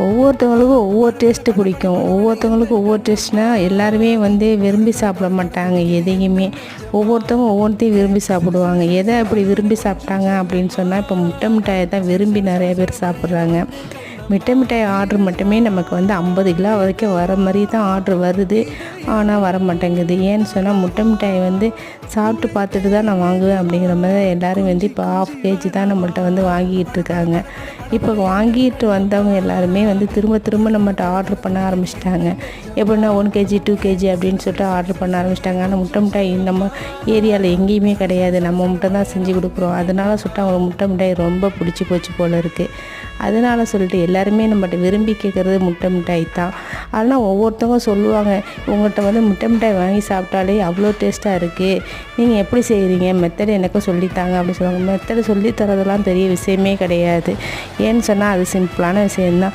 ஒவ்வொருத்தவங்களுக்கும் ஒவ்வொரு டேஸ்ட்டு பிடிக்கும். ஒவ்வொருத்தவங்களுக்கும் ஒவ்வொரு டேஸ்ட்னால் எல்லாருமே வந்து விரும்பி சாப்பிட மாட்டாங்க எதையுமே. ஒவ்வொருத்தவங்க ஒவ்வொன்றையும் விரும்பி சாப்பிடுவாங்க. எதை அப்படி விரும்பி சாப்பிட்டாங்க அப்படின்னு சொன்னால் இப்போ முட்டை மிட்டாயை தான் விரும்பி நிறைய பேர் சாப்பிட்றாங்க. மிட்டை மிட்டாய் ஆர்டர் மட்டுமே நமக்கு வந்து ஐம்பது கிலோ வரைக்கும் வர மாதிரி தான் ஆர்டர் வருது. ஆனால் வர மாட்டேங்குது. ஏன்னு சொன்னால் முட்டை மிட்டாய் வந்து சாப்பிட்டு பார்த்துட்டு தான் நான் வாங்குவேன் அப்படிங்கிற மாதிரி தான் எல்லோரும் வந்து இப்போ ஆஃப் கேஜி தான் நம்மள்கிட்ட வந்து வாங்கிட்டு இருக்காங்க. இப்போ வாங்கிட்டு வந்தவங்க எல்லாருமே வந்து திரும்ப திரும்ப நம்மகிட்ட ஆர்டர் பண்ண ஆரம்பிச்சிட்டாங்க. எப்படின்னா ஒன் கேஜி டூ கேஜி அப்படின்னு சொல்லிட்டு ஆர்டர் பண்ண ஆரம்பிச்சிட்டாங்க. ஆனால் முட்டை மிட்டாய் நம்ம ஏரியாவில் எங்கேயுமே கிடையாது. நம்ம மட்டும் தான் செஞ்சு கொடுக்குறோம். அதனால சொல்லிட்டு அவங்க முட்டை மிட்டாய் ரொம்ப பிடிச்சி போச்சு போல இருக்குது அதனால சொல்லிட்டு எல்லாருமே நம்மகிட்ட விரும்பி கேட்குறது முட்டை மிட்டாய் தான். ஆனால் ஒவ்வொருத்தவங்க சொல்லுவாங்க உங்கள்கிட்ட வந்து முட்டை மிட்டாய் வாங்கி சாப்பிட்டாலே அவ்வளோ டேஸ்ட்டாக இருக்குது நீங்கள் எப்படி செய்கிறீங்க மெத்தட் எனக்கும் சொல்லித்தாங்க அப்படின்னு சொல்லுவாங்க. மெத்தடு சொல்லி தரதெல்லாம் பெரிய விஷயமே கிடையாது. ஏன்னு சொன்னால் அது சிம்பிளான விஷயந்தான்